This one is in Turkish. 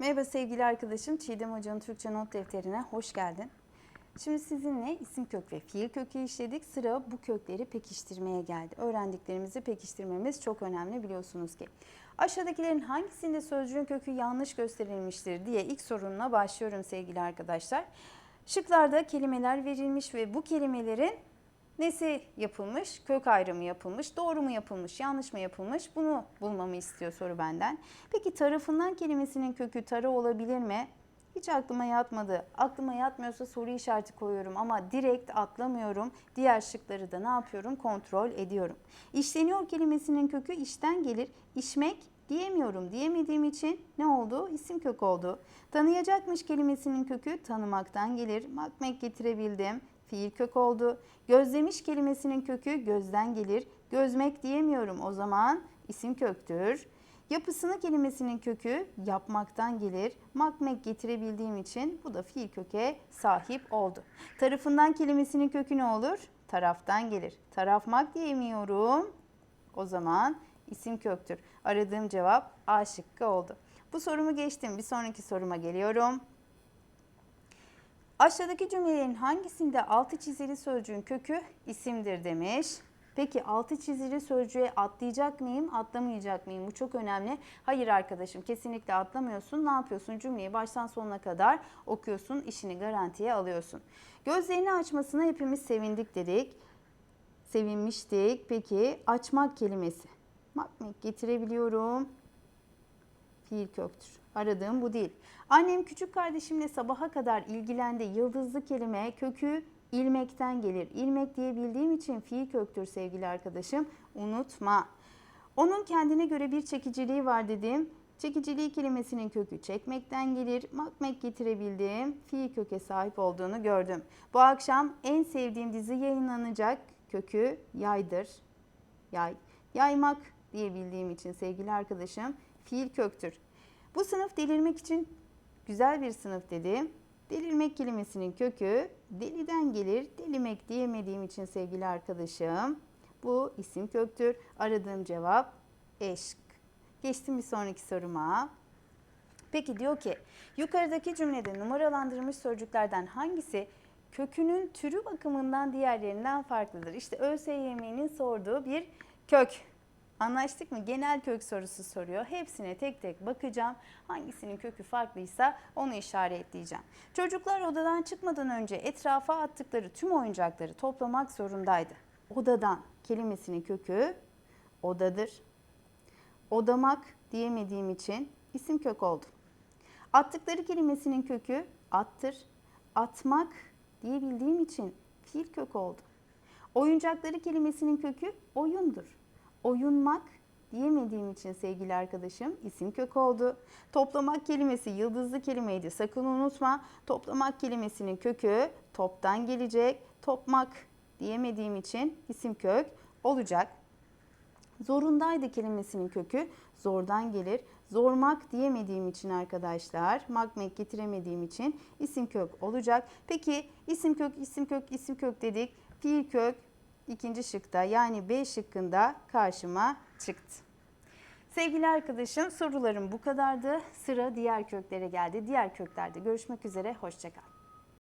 Merhaba sevgili arkadaşım. Çiğdem Hoca'nın Türkçe not defterine hoş geldin. Şimdi sizinle isim kök ve fiil kökü işledik. Sıra bu kökleri pekiştirmeye geldi. Öğrendiklerimizi pekiştirmemiz çok önemli biliyorsunuz ki. Aşağıdakilerin hangisinde sözcüğün kökü yanlış gösterilmiştir diye ilk sorunla başlıyorum sevgili arkadaşlar. Şıklarda kelimeler verilmiş ve bu kelimelerin nesi yapılmış, kök ayrımı yapılmış, doğru mu yapılmış, yanlış mı yapılmış bunu bulmamı istiyor soru benden. Peki tarafından kelimesinin kökü tarı olabilir mi? Hiç aklıma yatmadı. Aklıma yatmıyorsa soru işareti koyuyorum ama direkt atlamıyorum. Diğer şıkları da ne yapıyorum? Kontrol ediyorum. İşleniyor kelimesinin kökü işten gelir. İşmek diyemiyorum. Diyemediğim için ne oldu? İsim kök oldu. Tanıyacakmış kelimesinin kökü tanımaktan gelir. Makmek getirebildim. Fiil kök oldu. Gözlemiş kelimesinin kökü gözden gelir. Gözmek diyemiyorum. O zaman isim köktür. Yapısını kelimesinin kökü yapmaktan gelir. Makmek getirebildiğim için bu da fiil köke sahip oldu. Tarafından kelimesinin kökü ne olur? Taraftan gelir. Tarafmak diyemiyorum. O zaman isim köktür. Aradığım cevap A şıkkı oldu. Bu sorumu geçtim. Bir sonraki soruma geliyorum. Aşağıdaki cümlelerin hangisinde altı çizili sözcüğün kökü isimdir demiş. Peki altı çizili sözcüğe atlayacak mıyım, atlamayacak mıyım? Bu çok önemli. Hayır arkadaşım kesinlikle atlamıyorsun. Ne yapıyorsun? Cümleyi baştan sonuna kadar okuyorsun, işini garantiye alıyorsun. Gözlerini açmasına hepimiz sevindik dedik. Sevinmiştik. Peki açmak kelimesi. Makmek getirebiliyorum fiil köktür. Aradığım bu değil. Annem küçük kardeşimle sabaha kadar ilgilendi. Yıldızlı kelime kökü ilmekten gelir. İlmek diye bildiğim için fiil köktür sevgili arkadaşım. Unutma. Onun kendine göre bir çekiciliği var dedim. Çekiciliği kelimesinin kökü çekmekten gelir. Makmek getirebildiğim fiil köke sahip olduğunu gördüm. Bu akşam en sevdiğim dizi yayınlanacak. Kökü yaydır. Yay. Yaymak diye bildiğim için sevgili arkadaşım fiil köktür. Bu sınıf delirmek için güzel bir sınıf dedim. Delirmek kelimesinin kökü deliden gelir. Delimek diyemediğim için sevgili arkadaşım bu isim köktür. Aradığım cevap eşk. Geçtim bir sonraki soruma. Peki diyor ki yukarıdaki cümlede numaralandırılmış sözcüklerden hangisi kökünün türü bakımından diğerlerinden farklıdır? İşte ÖSYM'nin sorduğu bir kök. Anlaştık mı? Genel kök sorusu soruyor. Hepsine tek tek bakacağım. Hangisinin kökü farklıysa onu işaretleyeceğim. Çocuklar odadan çıkmadan önce etrafa attıkları tüm oyuncakları toplamak zorundaydı. Odadan kelimesinin kökü odadır. Odamak diyemediğim için isim kök oldu. Attıkları kelimesinin kökü attır. Atmak diyebildiğim için fiil kök oldu. Oyuncakları kelimesinin kökü oyundur. Oyunmak diyemediğim için sevgili arkadaşım isim kök oldu. Toplamak kelimesi yıldızlı kelimeydi sakın unutma. Toplamak kelimesinin kökü toptan gelecek. Topmak diyemediğim için isim kök olacak. Zorundaydı kelimesinin kökü zordan gelir. Zormak diyemediğim için arkadaşlar, makmek getiremediğim için isim kök olacak. Peki isim kök, isim kök, isim kök dedik. Fiil kök ikinci şıkta yani B şıkkında karşıma çıktı. Sevgili arkadaşım sorularım bu kadardı. Sıra diğer köklere geldi. Diğer köklerde görüşmek üzere. Hoşçakal.